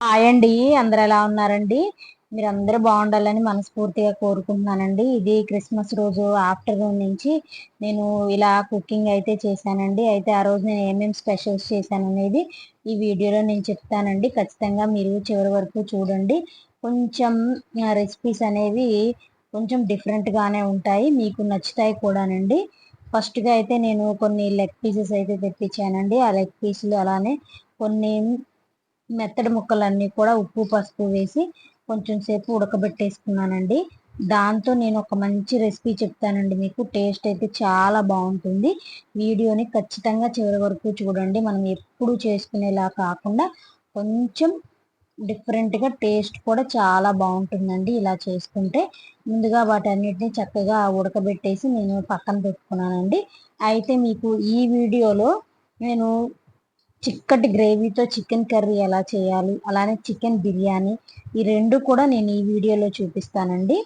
Hi అండి అందరు ఎలా ఉన్నారండి? మీరు అందరూ బాగుండాలని మనస్ఫూర్తిగా కోరుకుంటున్నానండి. ఇది క్రిస్మస్ రోజు ఆఫ్టర్నూన్ నుంచి నేను ఇలా కుకింగ్ అయితే చేశానండి. అయితే ఆ రోజు నేను ఏమేమి స్పెషల్స్ చేశాను అనేది ఈ వీడియోలో నేను చెప్తానండి. ఖచ్చితంగా మీరు చివరి వరకు చూడండి. కొంచెం రెసిపీస్ అనేవి కొంచెం డిఫరెంట్గానే ఉంటాయి. మీకు నచ్చుతాయి కూడానండి. ఫస్ట్గా అయితే నేను కొన్ని లెగ్ పీసెస్ అయితే తెప్పించానండి. ఆ లెగ్ పీసులు అలానే కొన్ని మెత్తడి ముక్కలన్నీ కూడా ఉప్పు పసుపు వేసి కొంచెం సేపు ఉడకబెట్టేసుకున్నానండి. దాంతో నేను ఒక మంచి రెసిపీ చెప్తానండి మీకు. టేస్ట్ అయితే చాలా బాగుంటుంది. వీడియోని ఖచ్చితంగా చివరి వరకు చూడండి. మనం ఎప్పుడు చేసుకునేలా కాకుండా కొంచెం డిఫరెంట్గా టేస్ట్ కూడా చాలా బాగుంటుందండి ఇలా చేసుకుంటే. ముందుగా వాటన్నిటిని చక్కగా ఉడకబెట్టేసి నేను పక్కన పెట్టుకున్నానండి. అయితే మీకు ఈ వీడియోలో నేను చిక్కటి గ్రేవీతో చికెన్ కర్రీ ఎలా చేయాలి అలానే చికెన్ బిర్యానీ ఈ రెండు కూడా నేను ఈ వీడియోలో చూపిస్తానండి.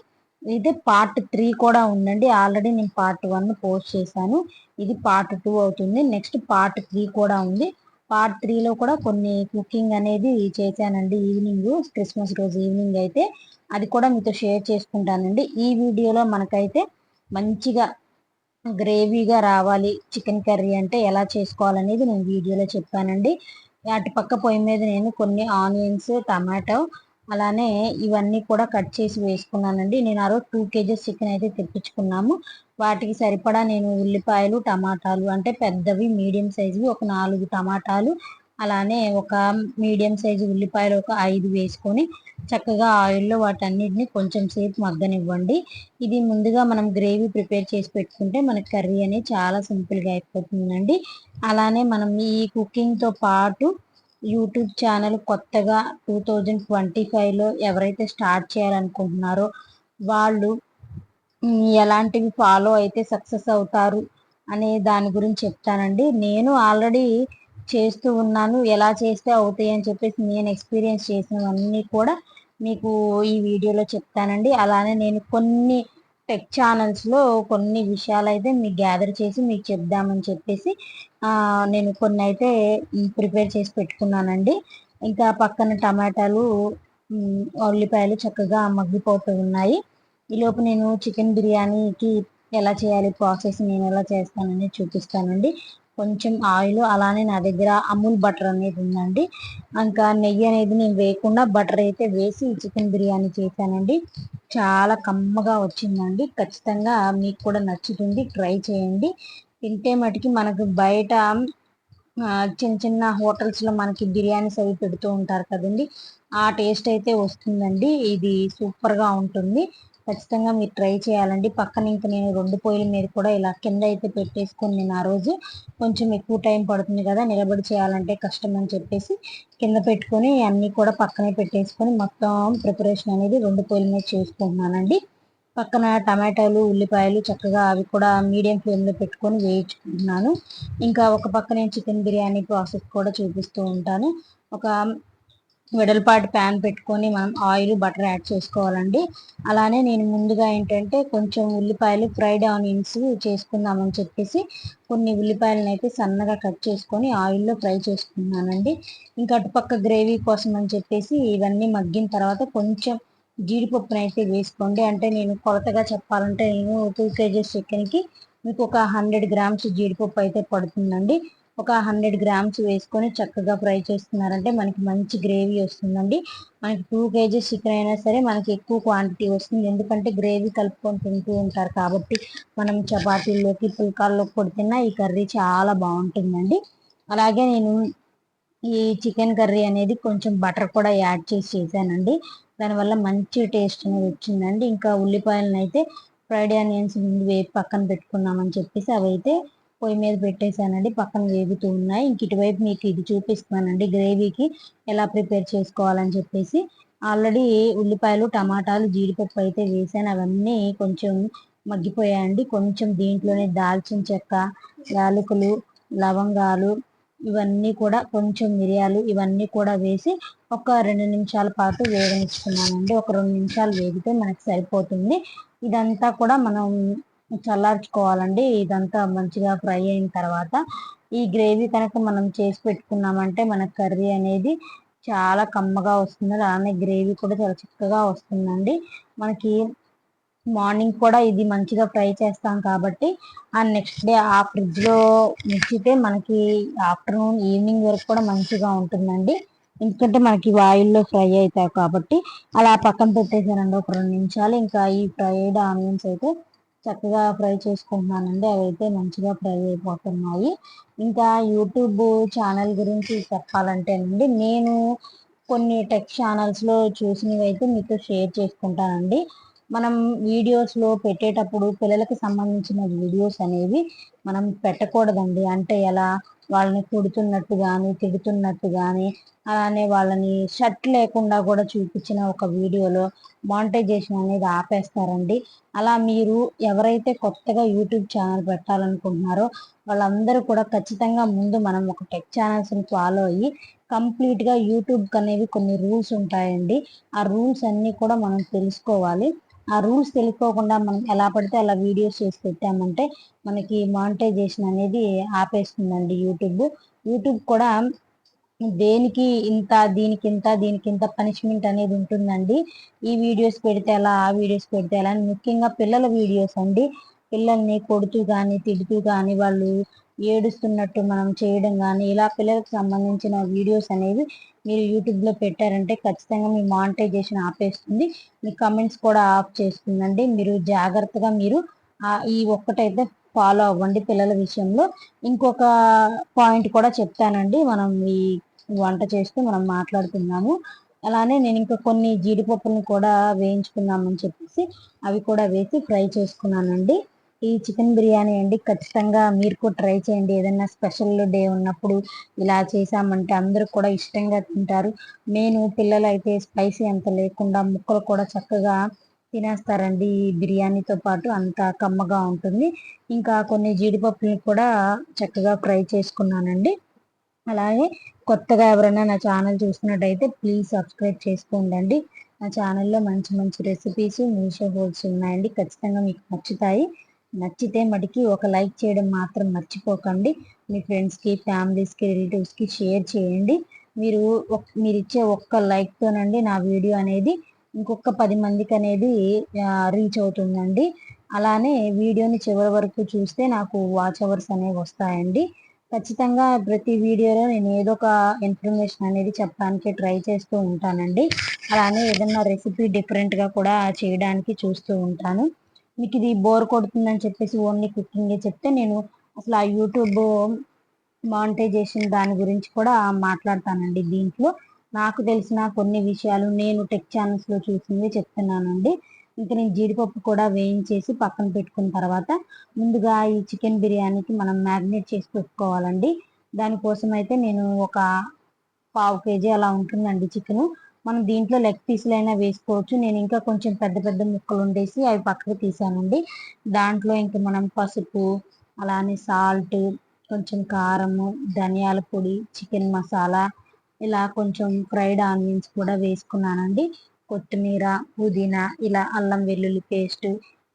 ఇది పార్ట్ త్రీ కూడా ఉందండి. ఆల్రెడీ నేను పార్ట్ వన్ పోస్ట్ చేశాను. ఇది పార్ట్ టూ అవుతుంది. నెక్స్ట్ పార్ట్ త్రీ కూడా ఉంది. పార్ట్ త్రీలో కూడా కొన్ని కుకింగ్ అనేది చేశానండి ఈవినింగ్ క్రిస్మస్ రోజు ఈవినింగ్ అయితే. అది కూడా మీతో షేర్ చేసుకుంటానండి. ఈ వీడియోలో మనకైతే మంచిగా గ్రేవీగా రావాలి. చికెన్ కర్రీ అంటే ఎలా చేసుకోవాలనేది నేను వీడియోలో చెప్పానండి. అటు పక్క పొయ్యి మీద నేను కొన్ని ఆనియన్స్ టమాటో అలానే ఇవన్నీ కూడా కట్ చేసి వేసుకున్నానండి. నేను ఆ రోజు టూ కేజెస్ చికెన్ అయితే తెప్పించుకున్నాము. వాటికి సరిపడా నేను ఉల్లిపాయలు టమాటాలు అంటే పెద్దవి మీడియం సైజువి ఒక నాలుగు టమాటాలు అలానే ఒక మీడియం సైజు ఉల్లిపాయలు ఒక ఐదు వేసుకొని చక్కగా ఆయిల్లో వాటన్నిటిని కొంచెం సేపు మగ్గనివ్వండి. ఇది ముందుగా మనం గ్రేవీ ప్రిపేర్ చేసి పెట్టుకుంటే మనకి కర్రీ అనేది చాలా సింపుల్గా అయిపోతుందండి. అలానే మనం ఈ కుకింగ్తో పాటు యూట్యూబ్ ఛానల్ కొత్తగా టూ థౌజండ్ ట్వంటీ ఫైవ్లో ఎవరైతే స్టార్ట్ చేయాలనుకుంటున్నారో వాళ్ళు ఎలాంటివి ఫాలో అయితే సక్సెస్ అవుతారు అనే దాని గురించి చెప్తానండి. నేను ఆల్రెడీ చేస్తూ ఉన్నాను ఎలా చేస్తే అవుతాయి అని చెప్పేసి నేను ఎక్స్పీరియన్స్ చేసినవన్నీ కూడా మీకు ఈ వీడియోలో చెప్తానండి. అలానే నేను కొన్ని టెక్ ఛానల్స్లో కొన్ని విషయాలు అయితే మీకు గ్యాదర్ చేసి మీకు చెప్దామని చెప్పేసి నేను కొన్ని అయితే ప్రిపేర్ చేసి పెట్టుకున్నానండి. ఇంకా పక్కన టమాటాలు ఉల్లిపాయలు చక్కగా మగ్గిపోతూ ఉన్నాయి. ఈలోపు నేను చికెన్ బిర్యానీకి ఎలా చేయాలి ప్రాసెస్ నేను ఎలా చేస్తానని చూపిస్తానండి. కొంచెం ఆయిల్ అలానే నా దగ్గర అమూల్ బటర్ అనేది ఉందండి. ఇంకా నెయ్యి అనేది నేను వేయకుండా బటర్ అయితే వేసి చికెన్ బిర్యానీ చేశానండి. చాలా కమ్మగా వచ్చిందండి. ఖచ్చితంగా మీకు కూడా నచ్చుతుంది. ట్రై చేయండి. తింటే మటుకి మనకు బయట చిన్న చిన్న హోటల్స్లో మనకి బిర్యానీస్ అవి పెడుతూ ఉంటారు కదండి. ఆ టేస్ట్ అయితే వస్తుందండి. ఇది సూపర్గా ఉంటుంది. ఖచ్చితంగా మీరు ట్రై చేయాలండి. పక్కన ఇంకా నేను రెండు పొయ్యిల మీద కూడా ఇలా కింద అయితే పెట్టేసుకొని నేను ఆ రోజు కొంచెం ఎక్కువ టైం పడుతుంది కదా నిలబడి చేయాలంటే కష్టం అని చెప్పేసి కింద పెట్టుకొని అన్నీ కూడా పక్కనే పెట్టేసుకొని మొత్తం ప్రిపరేషన్ అనేది రెండు పొయ్యిల మీద చేసుకుంటున్నానండి. పక్కన టమాటాలు ఉల్లిపాయలు చక్కగా అవి కూడా మీడియం ఫ్లేమ్లో పెట్టుకొని వేయించుకుంటున్నాను. ఇంకా ఒక పక్క నేను చికెన్ బిర్యానీ ప్రాసెస్ కూడా చూపిస్తూ ఉంటాను. ఒక వెడల్పాటి ప్యాన్ పెట్టుకొని మనం ఆయిల్ బటర్ యాడ్ చేసుకోవాలండి. అలానే నేను ముందుగా ఏంటంటే కొంచెం ఉల్లిపాయలు ఫ్రైడ్ ఆనియన్స్ చేసుకుందామని చెప్పేసి కొన్ని ఉల్లిపాయలను అయితే సన్నగా కట్ చేసుకొని ఆయిల్లో ఫ్రై చేసుకున్నానండి. ఇంకా అటుపక్క గ్రేవీ కోసం అని చెప్పేసి ఇవన్నీ మగ్గిన తర్వాత కొంచెం జీడిపప్పును అయితే వేసుకోండి. అంటే నేను కొలతగా చెప్పాలంటే నేను టూ కేజీస్ చికెన్కి మీకు ఒక హండ్రెడ్ గ్రామ్స్ జీడిపప్పు అయితే పడుతుందండి. ఒక హండ్రెడ్ గ్రామ్స్ వేసుకొని చక్కగా ఫ్రై చేస్తున్నారంటే మనకి మంచి గ్రేవీ వస్తుందండి. మనకి టూ కేజీస్ చికెన్ అయినా సరే మనకి ఎక్కువ క్వాంటిటీ వస్తుంది. ఎందుకంటే గ్రేవీ కలుపుకొని తింటూ ఉంటారు కాబట్టి మనం చపాతీల్లోకి పుల్కాల్లోకి కొడుతున్నా ఈ కర్రీ చాలా బాగుంటుందండి. అలాగే నేను ఈ చికెన్ కర్రీ అనేది కొంచెం బటర్ కూడా యాడ్ చేసి చేశానండి. దానివల్ల మంచి టేస్ట్ అనేది వచ్చిందండి. ఇంకా ఉల్లిపాయలను అయితే ఫ్రైడ్ ఆనియన్స్ ముందు వేపు పక్కన పెట్టుకున్నామని చెప్పేసి అవి అయితే పొయ్యి మీద పెట్టేశానండి. పక్కన వేగుతూ ఉన్నాయి. ఇంక ఇటువైపు మీకు ఇది చూపిస్తున్నానండి. గ్రేవీకి ఎలా ప్రిపేర్ చేసుకోవాలని చెప్పేసి ఆల్రెడీ ఉల్లిపాయలు టమాటాలు జీడిపప్పు అయితే వేసాను. అవన్నీ కొంచెం మగ్గిపోయాయండి. కొంచెం దీంట్లోనే దాల్చిన చెక్క యాలకులు లవంగాలు ఇవన్నీ కూడా కొంచెం మిరియాలు ఇవన్నీ కూడా వేసి ఒక రెండు నిమిషాల పాటు వేగనిచ్చుకున్నానండి ఒక రెండు నిమిషాలు వేగితే మనకు సరిపోతుంది. ఇదంతా కూడా మనం చల్లార్చుకోవాలండి. ఇదంతా మంచిగా ఫ్రై అయిన తర్వాత ఈ గ్రేవీ కనుక మనం చేసి పెట్టుకున్నామంటే మన కర్రీ అనేది చాలా కమ్మగా వస్తుంది. అలానే గ్రేవీ కూడా చాలా చక్కగా వస్తుందండి. మనకి మార్నింగ్ కూడా ఇది మంచిగా ఫ్రై చేస్తాం కాబట్టి ఆ నెక్స్ట్ డే ఆ ఫ్రిడ్జ్లో ఉంచితే మనకి ఆఫ్టర్నూన్ ఈవినింగ్ వరకు కూడా మంచిగా ఉంటుందండి. ఎందుకంటే మనకి ఆయిల్లో ఫ్రై అవుతాయి కాబట్టి అలా పక్కన పెట్టేసానండి ఒక రెండు నిమిషాలు. ఇంకా ఈ ఫ్రైడ్ ఆనియన్స్ అయితే చక్కగా ఫ్రై చేసుకుంటున్నానండి. అవి అయితే మంచిగా ఫ్రై అయిపోతున్నాయి. ఇంకా యూట్యూబ్ ఛానల్ గురించి చెప్పాలంటేనండి నేను కొన్ని టెక్ ఛానల్స్లో చూసినవి అయితే మీతో షేర్ చేసుకుంటానండి. మనం వీడియోస్లో పెట్టేటప్పుడు పిల్లలకు సంబంధించిన వీడియోస్ అనేవి మనం పెట్టకూడదండి. అంటే ఎలా? వాళ్ళని కొడుతున్నట్టు కానీ తిడుతున్నట్టు కానీ అలానే వాళ్ళని షర్ట్ లేకుండా కూడా చూపించిన ఒక వీడియోలో మానిటైజేషన్ అనేది ఆపేస్తారండి. అలా మీరు ఎవరైతే కొత్తగా యూట్యూబ్ ఛానల్ పెట్టాలనుకుంటున్నారో వాళ్ళందరూ కూడా ఖచ్చితంగా ముందు మనం ఒక టెక్ ఛానల్స్ని ఫాలో అయ్యి కంప్లీట్గా యూట్యూబ్కి అనేవి కొన్ని రూల్స్ ఉంటాయండి. ఆ రూల్స్ అన్నీ కూడా మనం తెలుసుకోవాలి. ఆ రూల్స్ తెలుసుకోకుండా మనం ఎలా పడితే అలా వీడియోస్ చేసి పెట్టామంటే మనకి మానిటైజేషన్ అనేది ఆపేస్తుందండి యూట్యూబ్. యూట్యూబ్ కూడా దేనికి ఇంత దీనికి ఇంత దీనికి ఇంత పనిష్మెంట్ అనేది ఉంటుందండి. ఈ వీడియోస్ పెడితే అలా ఆ వీడియోస్ పెడితే అలా ముఖ్యంగా పిల్లల వీడియోస్ అండి. పిల్లల్ని కొడుతూ కానీ తిడుతూ కానీ వాళ్ళు ఏడుస్తున్నట్టు మనం చేయడం కానీ ఇలా పిల్లలకు సంబంధించిన వీడియోస్ అనేవి మీరు యూట్యూబ్లో పెట్టారంటే ఖచ్చితంగా మీ మానిటైజేషన్ ఆపేస్తుంది. మీ కమెంట్స్ కూడా ఆఫ్ చేస్తుందండి. మీరు జాగ్రత్తగా మీరు ఈ ఒక్కటైతే ఫాలో అవ్వండి పిల్లల విషయంలో. ఇంకొక పాయింట్ కూడా చెప్తానండి. మనం ఈ వంట చేస్తూ మనం మాట్లాడుతున్నాము. అలానే నేను ఇంకా కొన్ని జీడిపప్పులను కూడా వేయించుకున్నామని చెప్పేసి అవి కూడా వేసి ఫ్రై చేసుకున్నానండి. ఈ చికెన్ బిర్యానీ అండి ఖచ్చితంగా మీరు కూడా ట్రై చేయండి. ఏదైనా స్పెషల్ డే ఉన్నప్పుడు ఇలా చేసామంటే అందరూ కూడా ఇష్టంగా తింటారు. నేను పిల్లలు అయితే స్పైసీ అంత లేకుండా ముక్కలు కూడా చక్కగా తినేస్తారండి ఈ బిర్యానీతో పాటు. అంత కమ్మగా ఉంటుంది. ఇంకా కొన్ని జీడిపప్పులు కూడా చక్కగా ఫ్రై చేసుకున్నానండి. అలాగే కొత్తగా ఎవరైనా నా ఛానల్ చూస్తున్నట్టయితే ప్లీజ్ సబ్స్క్రైబ్ చేసుకోండి నా ఛానల్లో మంచి మంచి రెసిపీస్ మీషో హోల్స్ ఉన్నాయండి. ఖచ్చితంగా మీకు నచ్చుతాయి. నచ్చితే మటుకి ఒక లైక్ చేయడం మాత్రం మర్చిపోకండి. మీ ఫ్రెండ్స్కి ఫ్యామిలీస్కి రిలేటివ్స్కి షేర్ చేయండి. మీరు మీరు ఇచ్చే ఒక్క లైక్తోనండి నా వీడియో అనేది ఇంకొక పది మందికి అనేది రీచ్ అవుతుందండి. అలానే వీడియోని చివరి వరకు చూస్తే నాకు వాచ్ అవర్స్ అనేవి వస్తాయండి. ఖచ్చితంగా ప్రతి వీడియోలో నేను ఏదో ఒక ఇన్ఫర్మేషన్ అనేది చెప్పడానికి ట్రై చేస్తూ ఉంటానండి. అలానే ఏదన్నా రెసిపీ డిఫరెంట్గా కూడా చేయడానికి చూస్తూ ఉంటాను. మీకు ఇది బోర్ కొడుతుందని చెప్పేసి ఓన్లీ కుకింగే చెప్తే నేను అసలు ఆ యూట్యూబ్ మానిటైజేషన్ దాని గురించి కూడా మాట్లాడతానండి దీంట్లో. నాకు తెలిసిన కొన్ని విషయాలు నేను టెక్ ఛానల్స్లో చూసింది చెప్తున్నానండి. ఇంకా నేను జీడిపప్పు కూడా వేయించేసి పక్కన పెట్టుకున్న తర్వాత ముందుగా ఈ చికెన్ బిర్యానీకి మనం మ్యారినేట్ చేసి పెట్టుకోవాలండి. దానికోసం అయితే నేను ఒక పావు కేజీ అలా ఉంటుందండి చికెను మనం దీంట్లో లెగ్ పీసులు అయినా వేసుకోవచ్చు. నేను ఇంకా కొంచెం పెద్ద పెద్ద ముక్కలు ఉండేసి అవి పక్కకు తీసానండి. దాంట్లో ఇంకా మనం పసుపు అలానే సాల్ట్ కొంచెం కారము ధనియాల పొడి చికెన్ మసాలా ఇలా కొంచెం ఫ్రైడ్ ఆనియన్స్ కూడా వేసుకున్నానండి. కొత్తిమీర పుదీనా ఇలా అల్లం వెల్లుల్లి పేస్ట్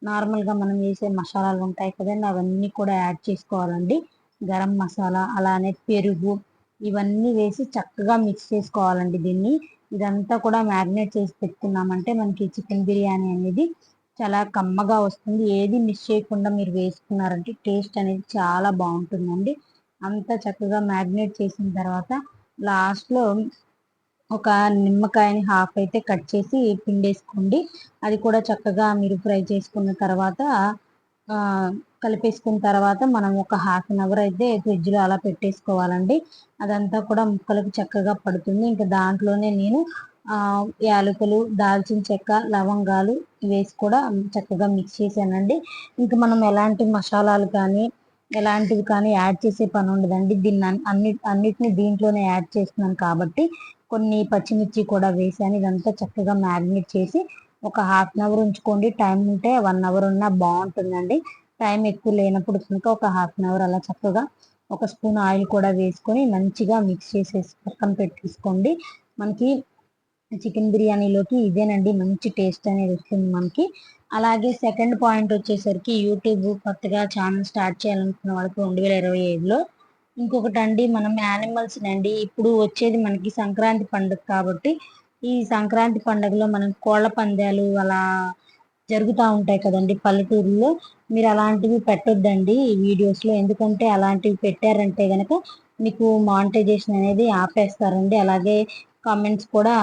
నార్మల్గా మనం వేసే మసాలాలు ఉంటాయి కదండి అవన్నీ కూడా యాడ్ చేసుకోవాలండి. గరం మసాలా అలానే పెరుగు ఇవన్నీ వేసి చక్కగా మిక్స్ చేసుకోవాలండి దీన్ని. ఇదంతా కూడా మ్యారినేట్ చేసి పెట్టుకున్నామంటే మనకి చికెన్ బిర్యానీ అనేది చాలా కమ్మగా వస్తుంది. ఏది మిస్ చేయకుండా మీరు వేసుకున్నారంటే టేస్ట్ అనేది చాలా బాగుంటుందండి. అంతా చక్కగా మ్యారినేట్ చేసిన తర్వాత లాస్ట్లో ఒక నిమ్మకాయని హాఫ్ అయితే కట్ చేసి పిండేసుకోండి. అది కూడా చక్కగా మీరు ఫ్రై చేసుకున్న తర్వాత కలిపేసుకున్న తర్వాత మనం ఒక హాఫ్ అన్ అవర్ అయితే ఫ్రిడ్జ్లో అలా పెట్టేసుకోవాలండి. అదంతా కూడా ముక్కలకు చక్కగా పడుతుంది. ఇంకా దాంట్లోనే నేను యాలకులు దాల్చిన చెక్క లవంగాలు వేసి కూడా చక్కగా మిక్స్ చేశానండి. ఇంకా మనం ఎలాంటి మసాలాలు కానీ ఎలాంటివి కానీ యాడ్ చేసే పని ఉండదండి. దీన్ని అన్ని అన్నిటిని దీంట్లోనే యాడ్ చేస్తున్నాను కాబట్టి కొన్ని పచ్చిమిర్చి కూడా వేసాను. ఇదంతా చక్కగా మ్యారినేట్ చేసి ఒక హాఫ్ అన్ అవర్ ఉంచుకోండి. టైం ఉంటే వన్ అవర్ ఉన్నా బాగుంటుందండి. టైం ఎక్కువ లేనప్పుడు కనుక ఒక హాఫ్ అన్ అవర్ అలా చక్కగా ఒక స్పూన్ ఆయిల్ కూడా వేసుకొని మంచిగా మిక్స్ చేసేసి పక్కన పెట్టేసుకోండి. మనకి చికెన్ బిర్యానీలోకి ఇదేనండి మంచి టేస్ట్ అనేది వస్తుంది మనకి. అలాగే సెకండ్ పాయింట్ వచ్చేసరికి యూట్యూబ్ కొత్తగా ఛానల్ స్టార్ట్ చేయాలనుకున్న వాళ్ళకి రెండు వేల ఇరవై ఐదులో ఇంకొకటి అండి మనం యానిమల్స్ అండి ఇప్పుడు వచ్చేది మనకి సంక్రాంతి పండుగ కాబట్టి ఈ సంక్రాంతి పండుగలో మనం కోళ్ళ పందాలు అలా జరుగుతూ ఉంటాయి కదండి పల్లెటూరులో. మీరు అలాంటివి పెట్టొద్దండి ఈ వీడియోస్లో. ఎందుకంటే అలాంటివి పెట్టారంటే కనుక మీకు మానిటైజేషన్ అనేది ఆపేస్తారండి. అలాగే కామెంట్స్ కూడా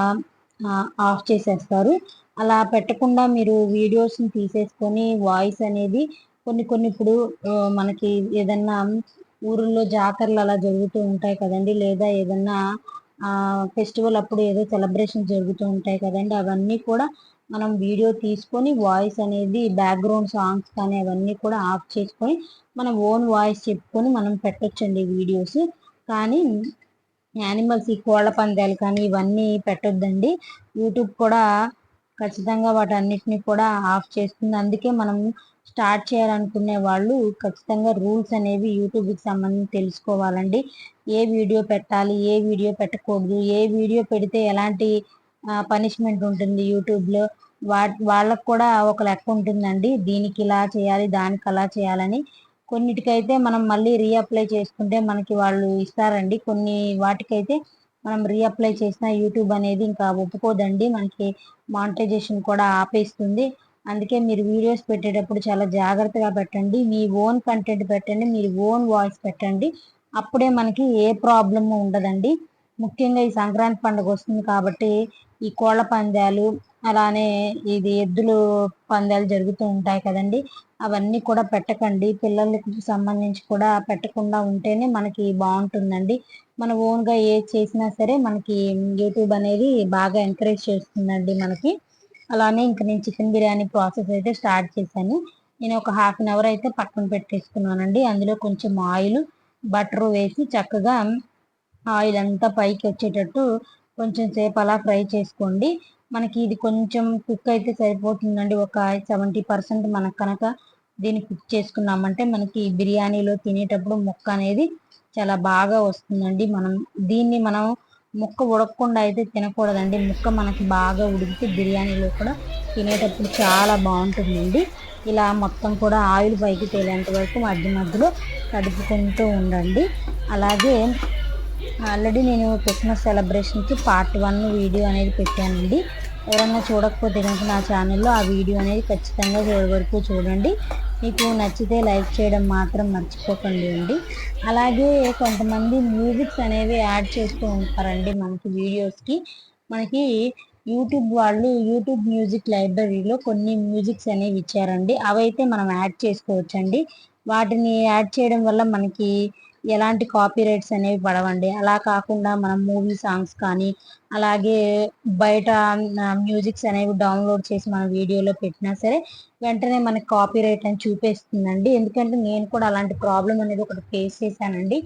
ఆఫ్ చేసేస్తారు. అలా పెట్టకుండా మీరు వీడియోస్ని తీసేసుకొని వాయిస్ అనేది కొన్ని కొన్ని ఇప్పుడు మనకి ఏదన్నా ఊరిలో జాతరలు అలా జరుగుతూ ఉంటాయి కదండి. లేదా ఏదన్నా ఫెస్టివల్ అప్పుడు ఏదో సెలబ్రేషన్ జరుగుతూ ఉంటాయి కదండి. అవన్నీ కూడా మనం వీడియో తీసుకొని వాయిస్ అనేది బ్యాక్గ్రౌండ్ సాంగ్స్ కానీ అవన్నీ కూడా ఆఫ్ చేసుకొని మనం ఓన్ వాయిస్ చెప్పుకొని మనం పెట్టొచ్చండి వీడియోస్ కానీ యానిమల్స్ ఈ కోళ్ళ పందాలు కానీ ఇవన్నీ పెట్టొద్దండి. యూట్యూబ్ కూడా ఖచ్చితంగా వాటన్నిటిని కూడా ఆఫ్ చేస్తుంది. అందుకే మనం స్టార్ట్ చేయాలనుకునే వాళ్ళు ఖచ్చితంగా రూల్స్ అనేవి యూట్యూబ్కి సంబంధించి తెలుసుకోవాలండి. ఏ వీడియో పెట్టాలి ఏ వీడియో పెట్టకూడదు ఏ వీడియో పెడితే ఎలాంటి పనిష్మెంట్ ఉంటుంది యూట్యూబ్లో. వా వాళ్ళకు కూడా ఒక లెక్క ఉంటుందండి. దీనికి ఇలా చేయాలి దానికి అలా చేయాలని. కొన్నిటికైతే మనం మళ్ళీ రీఅప్లై చేసుకుంటే మనకి వాళ్ళు ఇస్తారండి. కొన్ని వాటికైతే మనం రీఅప్లై చేసిన యూట్యూబ్ అనేది ఇంకా ఒప్పుకోదండి. మనకి మానిటైజేషన్ కూడా ఆపేస్తుంది. అందుకే మీరు వీడియోస్ పెట్టేటప్పుడు చాలా జాగ్రత్తగా పెట్టండి. మీ ఓన్ కంటెంట్ పెట్టండి మీరు ఓన్ వాయిస్ పెట్టండి. అప్పుడే మనకి ఏ ప్రాబ్లము ఉండదండి. ముఖ్యంగా ఈ సంక్రాంతి పండుగ వస్తుంది కాబట్టి ఈ కోళ్ళ పందాలు అలానే ఇది ఎద్దులు పందాలు జరుగుతూ ఉంటాయి కదండి. అవన్నీ కూడా పెట్టకండి. పిల్లలకి సంబంధించి కూడా పెట్టకుండా ఉంటేనే మనకి బాగుంటుందండి. మన ఓన్గా ఏది చేసినా సరే మనకి యూట్యూబ్ అనేది బాగా ఎంకరేజ్ చేస్తుందండి మనకి. అలానే ఇంక నేను చికెన్ బిర్యానీ ప్రాసెస్ అయితే స్టార్ట్ చేశాను. నేను ఒక హాఫ్ అన్ అవర్ అయితే పక్కన పెట్టేసుకున్నానండి. అందులో కొంచెం ఆయిల్ బటర్ వేసి చక్కగా ఆయిల్ అంతా పైకి వచ్చేటట్టు కొంచెం సేపు అలా ఫ్రై చేసుకోండి. మనకి ఇది కొంచెం కుక్ అయితే సరిపోతుందండి. ఒక సెవెంటీ పర్సెంట్ మనకు కనుక దీన్ని కుక్ చేసుకున్నామంటే మనకి బిర్యానీలో తినేటప్పుడు ముక్క అనేది చాలా బాగా వస్తుందండి. మనం దీన్ని మనం ముక్క ఉడకకుండా అయితే తినకూడదండి. ముక్క మనకి బాగా ఉడికితే బిర్యానీలో కూడా తినేటప్పుడు చాలా బాగుంటుందండి. ఇలా మొత్తం కూడా ఆయిల్ పైకి తేలేంత వరకు మధ్య మధ్యలో కడుపుకుంటూ ఉండండి. అలాగే ఆల్రెడీ నేను క్రిస్మస్ సెలబ్రేషన్కి పార్ట్ వన్ వీడియో అనేది పెట్టానండి. ఎవరన్నా చూడకపోతే కనుక నా ఛానల్లో ఆ వీడియో అనేది ఖచ్చితంగా వరకు చూడండి. మీకు నచ్చితే లైక్ చేయడం మాత్రం మర్చిపోకండి అండి. అలాగే కొంతమంది మ్యూజిక్స్ అనేవి యాడ్ చేస్తూ ఉంటారండి మనకి వీడియోస్కి. మనకి యూట్యూబ్ వాళ్ళు యూట్యూబ్ మ్యూజిక్ లైబ్రరీలో కొన్ని మ్యూజిక్స్ అనేవి ఇచ్చారండి. అవైతే మనం యాడ్ చేసుకోవచ్చండి. వాటిని యాడ్ చేయడం వల్ల మనకి ఎలాంటి కాపీ రైట్స్ అనేవి పడవండి. అలా కాకుండా మనం మూవీ సాంగ్స్ కానీ అలాగే బయట మ్యూజిక్స్ అనేవి డౌన్లోడ్ చేసి మన వీడియోలో పెట్టినా సరే వెంటనే మనకి కాపీ రైట్ అని చూపిస్తుందండి. ఎందుకంటే నేను కూడా అలాంటి ప్రాబ్లం అనేది ఒకటి ఫేస్ చేశానండి.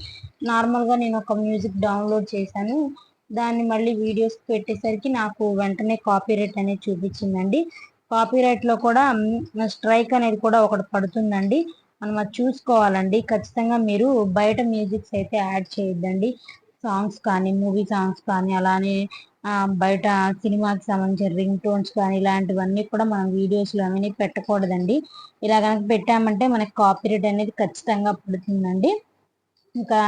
నార్మల్గా నేను ఒక మ్యూజిక్ డౌన్లోడ్ చేశాను. దాన్ని మళ్ళీ వీడియోస్ పెట్టేసరికి నాకు వెంటనే కాపీ రైట్ అనేది చూపించిందండి. కాపీ రైట్లో కూడా స్ట్రైక్ అనేది కూడా ఒకటి పడుతుందండి. మనం అది చూసుకోవాలండి. ఖచ్చితంగా మీరు బయట మ్యూజిక్స్ అయితే యాడ్ చేయొద్దండి. సాంగ్స్ కానీ మూవీ సాంగ్స్ కానీ అలానే బయట సినిమాకి సంబంధించిన రింగ్ టోన్స్ కానీ ఇలాంటివన్నీ కూడా మనం వీడియోస్లో అవన్నీ పెట్టకూడదండి. ఇలా కనుక పెట్టామంటే మనకి కాపీరేట్ అనేది ఖచ్చితంగా పడుతుందండి. ఇంకా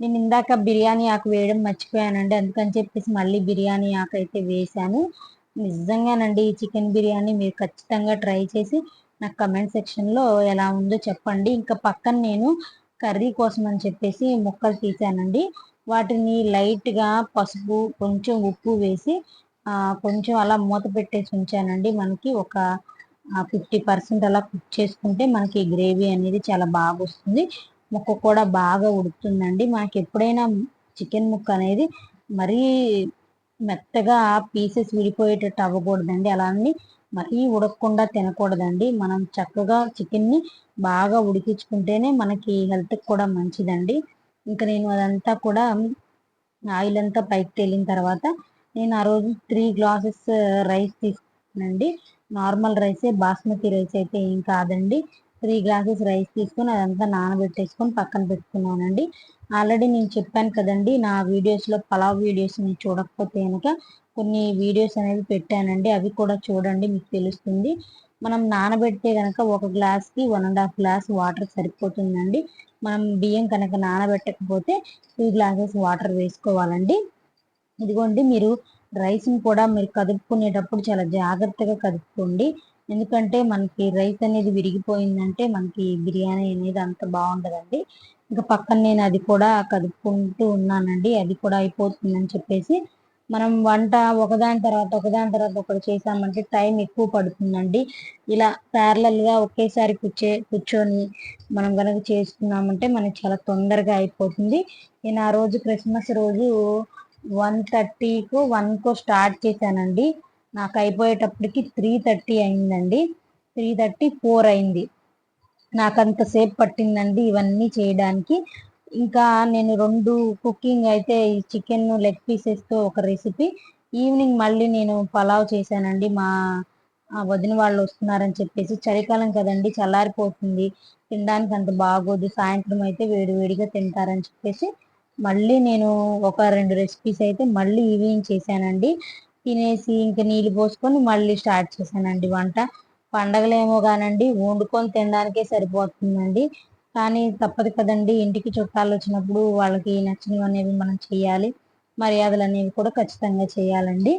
నేను ఇందాక బిర్యానీ ఆకు వేయడం మర్చిపోయానండి. అందుకని చెప్పేసి మళ్ళీ బిర్యానీ ఆకు అయితే వేశాను. నిజంగానండి ఈ చికెన్ బిర్యానీ మీరు ఖచ్చితంగా ట్రై చేసి నాకు కమెంట్ సెక్షన్లో ఎలా ఉందో చెప్పండి. ఇంకా పక్కన నేను కర్రీ కోసం అని చెప్పేసి ముక్కలు తీసానండి. వాటిని లైట్గా పసుపు కొంచెం ఉప్పు వేసి కొంచెం అలా మూత పెట్టేసి ఉంచానండి. మనకి ఒక ఫిఫ్టీ పర్సెంట్ అలా కుక్ చేసుకుంటే మనకి గ్రేవీ అనేది చాలా బాగా వస్తుంది. ముక్క కూడా బాగా ఉడుకుతుందండి. మనకి ఎప్పుడైనా చికెన్ ముక్క అనేది మరీ మెత్తగా పీసెస్ విడిపోయేటట్టు అవ్వకూడదండి. అలా అని మరీ ఉడకకుండా తినకూడదండి. మనం చక్కగా చికెన్ని బాగా ఉడికించుకుంటేనే మనకి హెల్త్కి కూడా మంచిదండి. ఇంకా నేను అదంతా కూడా ఆయిల్ అంతా పైకి తేలిన తర్వాత నేను ఆ రోజు త్రీ గ్లాసెస్ రైస్ తీసుకున్నానండి. నార్మల్ రైసే బాస్మతి రైస్ అయితే ఏం కాదండి. త్రీ గ్లాసెస్ రైస్ తీసుకొని అదంతా నానబెట్టేసుకొని పక్కన పెట్టుకున్నానండి. ఆల్రెడీ నేను చెప్పాను కదండి నా వీడియోస్లో పలావ్ వీడియోస్ చూడకపోతే కనుక కొన్ని వీడియోస్ అనేవి పెట్టానండి. అవి కూడా చూడండి మీకు తెలుస్తుంది. మనం నానబెట్టే కనుక ఒక గ్లాస్కి one and half glass water సరిపోతుందండి. మనం బియ్యం కనుక నానబెట్టకపోతే టూ గ్లాసెస్ వాటర్ వేసుకోవాలండి. ఇదిగోండి మీరు రైస్ని కూడా మీరు కదుపుకునేటప్పుడు చాలా జాగ్రత్తగా కదుపుకోండి. ఎందుకంటే మనకి రైస్ అనేది విరిగిపోయిందంటే మనకి బిర్యానీ అనేది అంత బాగుండదండి. ఇంకా పక్కన నేను అది కూడా కదుపుకుంటూ ఉన్నానండి. అది కూడా అయిపోతుందని చెప్పేసి మనం వంట ఒకదాని తర్వాత ఒకదాని తర్వాత ఒకటి చేసామంటే టైం ఎక్కువ పడుతుందండి. ఇలా గా ఒకేసారి కూర్చే కూర్చొని మనం కనుక చేసుకున్నామంటే మనకి చాలా తొందరగా అయిపోతుంది. నేను ఆ రోజు క్రిస్మస్ రోజు వన్ థర్టీకు వన్కు స్టార్ట్ చేశానండి. నాకు అయిపోయేటప్పటికి త్రీ థర్టీ అయిందండి. త్రీ థర్టీ ఫోర్ అయింది. నాకు అంతసేపు పట్టిందండి ఇవన్నీ చేయడానికి. ఇంకా నేను రెండు కుకింగ్ అయితే ఈ చికెన్ లెగ్ పీసెస్తో ఒక రెసిపీ ఈవినింగ్ మళ్ళీ నేను పలావ్ చేశానండి. మా వదిన వాళ్ళు వస్తున్నారని చెప్పేసి. చలికాలం కదండి చల్లారిపోతుంది. తినడానికి అంత బాగోదు. సాయంత్రం అయితే వేడివేడిగా తింటారని చెప్పేసి మళ్ళీ నేను ఒక రెండు రెసిపీస్ అయితే మళ్ళీ ఈవినింగ్ చేశానండి. తినేసి ఇంకా నీళ్ళు పోసుకొని మళ్ళీ స్టార్ట్ చేశానండి వంట. పండగలేమో కానండి వండుకొని తినడానికే సరిపోతుందండి. కానీ తప్పదు కదండి ఇంటికి చుట్టాలు వచ్చినప్పుడు వాళ్ళకి నచ్చినవి అనేవి మనం చేయాలి. మర్యాదలు అనేవి కూడా ఖచ్చితంగా చేయాలండి.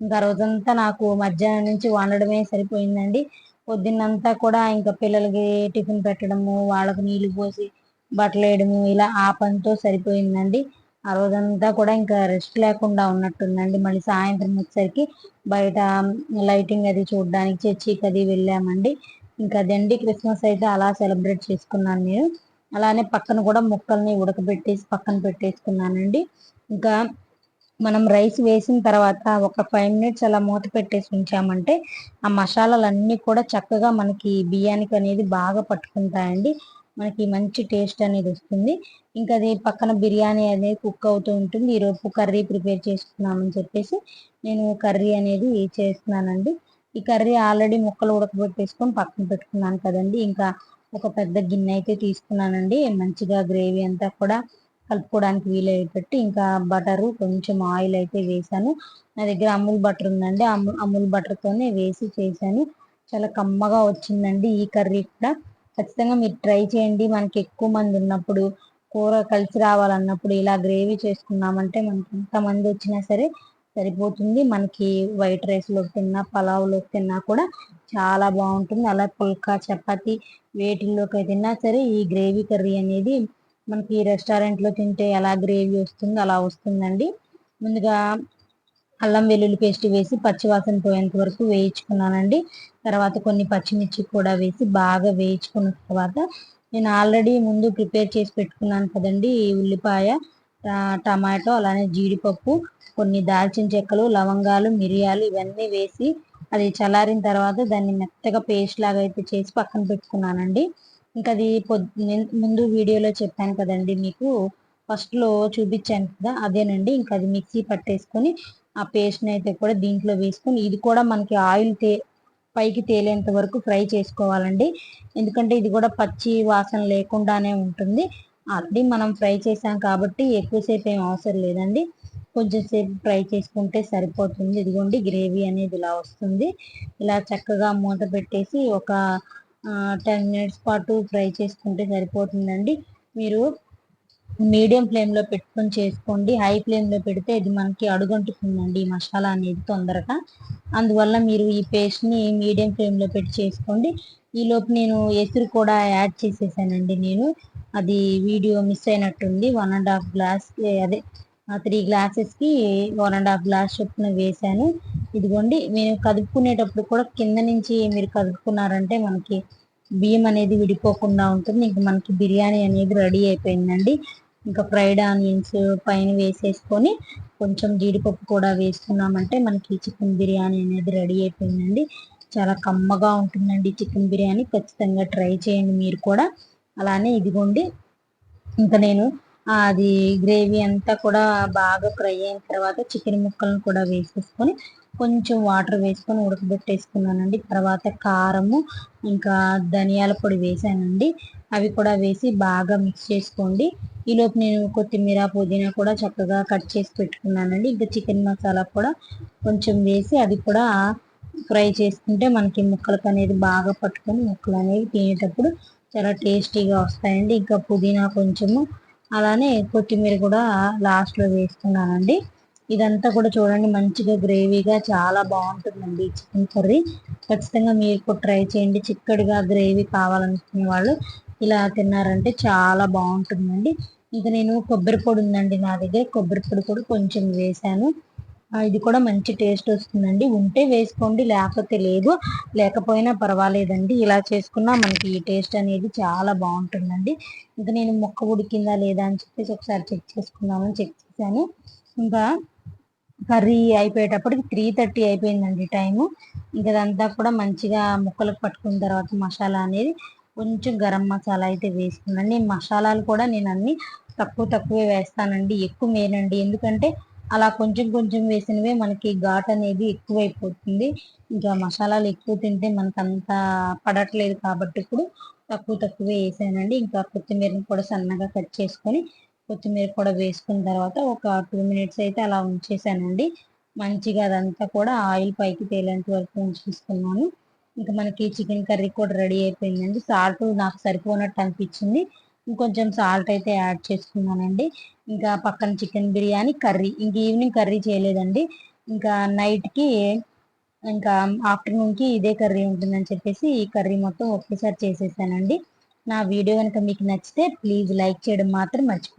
ఇంకా రోజంతా నాకు మధ్యాహ్నం నుంచి వండడమే సరిపోయిందండి. పొద్దున్నంతా కూడా ఇంకా పిల్లలకి టిఫిన్ పెట్టడము వాళ్ళకి నీళ్ళు పోసి బట్టలు వేయడము ఇలా ఆ పనితో సరిపోయిందండి. ఆ రోజంతా కూడా ఇంకా రెస్ట్ లేకుండా ఉన్నట్టుందండి. మళ్ళీ సాయంత్రం వచ్చేసరికి బయట లైటింగ్ అది చూడడానికి చర్చికి అది వెళ్ళామండి. ఇంకా అదండి క్రిస్మస్ అయితే అలా సెలబ్రేట్ చేసుకున్నాను నేను. అలానే పక్కన కూడా ముక్కల్ని ఉడకబెట్టేసి పక్కన పెట్టేసుకున్నానండి. ఇంకా మనం రైస్ వేసిన తర్వాత ఒక ఫైవ్ మినిట్స్ అలా మూత పెట్టేసి ఉంచామంటే ఆ మసాలాలన్నీ కూడా చక్కగా మనకి బియ్యానికి అనేది బాగా పట్టుకుంటాయండి. మనకి మంచి టేస్ట్ అనేది వస్తుంది. ఇంకా అది పక్కన బిర్యానీ అనేది కుక్ అవుతూ ఉంటుంది. ఈరోజు కర్రీ ప్రిపేర్ చేసుకున్నామని చెప్పేసి నేను కర్రీ అనేది చేస్తున్నానండి. ఈ కర్రీ ఆల్రెడీ ముక్కలు ఉడకబెట్టేసుకొని పక్కన పెట్టుకున్నాను కదండి. ఇంకా ఒక పెద్ద గిన్నె అయితే తీసుకున్నానండి. మంచిగా గ్రేవీ అంతా కూడా కలుపుకోవడానికి వీలయ్యేటట్టు ఇంకా బటరు కొంచెం ఆయిల్ అయితే వేసాను. నా దగ్గర అమూల్ బటర్ ఉందండి. అమూల్ అమూల్ బటర్తోనే వేసి చేశాను. చాలా కమ్మగా వచ్చిందండి ఈ కర్రీ కూడా. ఖచ్చితంగా మీరు ట్రై చేయండి. మనకి ఎక్కువ మంది ఉన్నప్పుడు కూర కలిసి రావాలన్నప్పుడు ఇలా గ్రేవీ చేసుకున్నామంటే మనకి ఎంతమంది వచ్చినా సరే సరిపోతుంది. మనకి వైట్ రైస్లోకి తిన్నా పలావ్లోకి తిన్నా కూడా చాలా బాగుంటుంది. అలా పుల్కా చపాతి వేటిల్లోకి తిన్నా సరే ఈ గ్రేవీ కర్రీ అనేది మనకి రెస్టారెంట్లో తింటే ఎలా గ్రేవీ వస్తుందో అలా వస్తుందండి. ముందుగా అల్లం వెల్లుల్లి పేస్ట్ వేసి పచ్చివాసన పోయేంత వరకు వేయించుకున్నానండి. తర్వాత కొన్ని పచ్చిమిర్చి కూడా వేసి బాగా వేయించుకున్న తర్వాత నేను ఆల్రెడీ ముందు ప్రిపేర్ చేసి పెట్టుకున్నాను కదండి ఉల్లిపాయ టమాటో అలానే జీడిపప్పు కొన్ని దాల్చిన చెక్కలు లవంగాలు మిరియాలు ఇవన్నీ వేసి అది చల్లారిన తర్వాత దాన్ని మెత్తగా పేస్ట్ లాగా అయితే చేసి పక్కన పెట్టుకున్నానండి. ఇంకా అది పొద్దు ముందు వీడియోలో చెప్పాను కదండి మీకు ఫస్ట్లో చూపించాను కదా అదేనండి. ఇంకా అది మిక్సీ పట్టేసుకొని ఆ పేస్ట్ని అయితే కూడా దీంట్లో వేసుకొని ఇది కూడా మనకి ఆయిల్ తే పైకి తేలేంత వరకు ఫ్రై చేసుకోవాలండి. ఎందుకంటే ఇది కూడా పచ్చి వాసన లేకుండానే ఉంటుంది. ఆల్రెడీ మనం ఫ్రై చేసాం కాబట్టి ఎక్కువసేపు ఏం అవసరం లేదండి. కొంచెం సేపు ఫ్రై చేసుకుంటే సరిపోతుంది. ఇదిగోండి గ్రేవీ అనేది ఇలా వస్తుంది. ఇలా చక్కగా మూత పెట్టేసి ఒక టెన్ మినిట్స్ పాటు ఫ్రై చేసుకుంటే సరిపోతుందండి. మీరు మీడియం ఫ్లేమ్లో పెట్టుకొని చేసుకోండి. హై ఫ్లేమ్లో పెడితే ఇది మనకి అడుగంటుతుందండి మసాలా అనేది తొందరగా. అందువల్ల మీరు ఈ పేస్ట్ని మీడియం ఫ్లేమ్లో పెట్టి చేసుకోండి. ఈలోపు నేను ఎసురు కూడా యాడ్ చేసేసానండి నేను. అది వీడియో మిస్ అయినట్టుంది. వన్ అండ్ హాఫ్ గ్లాస్ అదే త్రీ గ్లాసెస్కి వన్ అండ్ హాఫ్ గ్లాస్ చొప్పున వేసాను. ఇదిగోండి నేను కదుపుకునేటప్పుడు కూడా కింద నుంచి మీరు కదుపుకున్నారంటే మనకి బియ్యం అనేది విడిపోకుండా ఉంటుంది. ఇంకా మనకి బిర్యానీ అనేది రెడీ అయిపోయిందండి. ఇంకా ఫ్రైడ్ ఆనియన్స్ పైన వేసేసుకొని కొంచెం జీడిపప్పు కూడా వేసుకున్నామంటే మనకి చికెన్ బిర్యానీ అనేది రెడీ అయిపోయిందండి. చాలా కమ్మగా ఉంటుందండి చికెన్ బిర్యానీ. ఖచ్చితంగా ట్రై చేయండి మీరు కూడా. అలానే ఇదిగోండి ఇంకా నేను అది గ్రేవీ అంతా కూడా బాగా ఫ్రై అయిన తర్వాత చికెన్ ముక్కలను కూడా వేసేసుకొని కొంచెం వాటర్ వేసుకొని ఉడకబెట్టేసుకున్నానండి. తర్వాత కారము ఇంకా ధనియాల పొడి వేసానండి. అవి కూడా వేసి బాగా మిక్స్ చేసుకోండి. ఈలోపు నేను కొత్తిమీర పుదీనా కూడా చక్కగా కట్ చేసి పెట్టుకున్నానండి. ఇంకా చికెన్ మసాలా కూడా కొంచెం వేసి అది కూడా ఫ్రై చేసుకుంటే మనకి ముక్కలకు అనేది బాగా పట్టుకొని ముక్కలు అనేవి తినేటప్పుడు చాలా టేస్టీగా వస్తాయండి. ఇంకా పుదీనా కొంచెము అలానే కొత్తిమీర కూడా లాస్ట్లో వేసుకున్నానండి ఇదంతా కూడా చూడండి మంచిగా గ్రేవీగా చాలా బాగుంటుందండి చికెన్ కర్రీ. ఖచ్చితంగా మీరు కూడా ట్రై చేయండి. చిక్కడిగా గ్రేవీ కావాలనుకునే వాళ్ళు ఇలా తిన్నారంటే చాలా బాగుంటుందండి. ఇంకా నేను కొబ్బరి పొడి ఉందండి నా దగ్గర. కొబ్బరి పొడి కూడా కొంచెం వేసాను ఇది కూడా మంచి టేస్ట్ వస్తుందండి. ఉంటే వేసుకోండి లేకపోతే లేదు. లేకపోయినా పర్వాలేదండి. ఇలా చేసుకున్నా మనకి ఈ టేస్ట్ అనేది చాలా బాగుంటుందండి. ఇంకా నేను మొక్క ఉడికిందా లేదా అని చెప్పేసి ఒకసారి చెక్ చేసుకుందామని చెక్ చేశాను. ఇంకా కర్రీ అయిపోయేటప్పటికి త్రీ థర్టీ అయిపోయిందండి టైము. ఇంకా అదంతా కూడా మంచిగా ముక్కలకు పట్టుకున్న తర్వాత మసాలా అనేది కొంచెం గరం మసాలా అయితే వేసుకున్నాను. నేను మసాలాలు కూడా నేను అన్ని తక్కువ తక్కువే వేస్తానండి. ఎక్కువ మేనండి ఎందుకంటే అలా కొంచెం కొంచెం వేసినవే మనకి ఘాట్ అనేది ఎక్కువైపోతుంది. ఇంకా మసాలాలు ఎక్కువ తింటే మనకు అంత పడట్లేదు కాబట్టి ఇప్పుడు తక్కువ తక్కువే వేసానండి. ఇంకా కొత్తిమీరని కూడా సన్నగా కట్ చేసుకొని కొత్తిమీర కూడా వేసుకున్న తర్వాత ఒక టూ మినిట్స్ అయితే అలా ఉంచేసానండి. మంచిగా అదంతా కూడా ఆయిల్ పైకి తేలేంత వరకు ఉంచేసుకున్నాను. ఇంకా మనకి చికెన్ కర్రీ కూడా రెడీ అయిపోయిందండి. సాల్ట్ నాకు సరిపోనట్టు అనిపించింది. ఇంకొంచెం సాల్ట్ అయితే యాడ్ చేసుకున్నానండి. ఇంకా పక్కన చికెన్ బిర్యానీ కర్రీ. ఇంక ఈవినింగ్ కర్రీ చేయలేదండి. ఇంకా నైట్కి ఇంకా ఆఫ్టర్నూన్కి ఇదే కర్రీ ఉంటుందని చెప్పేసి ఈ కర్రీ మొత్తం ఒకేసారి చేసేసానండి. నా వీడియో కనుక మీకు నచ్చితే ప్లీజ్ లైక్ చేయడం మాత్రం మర్చిపో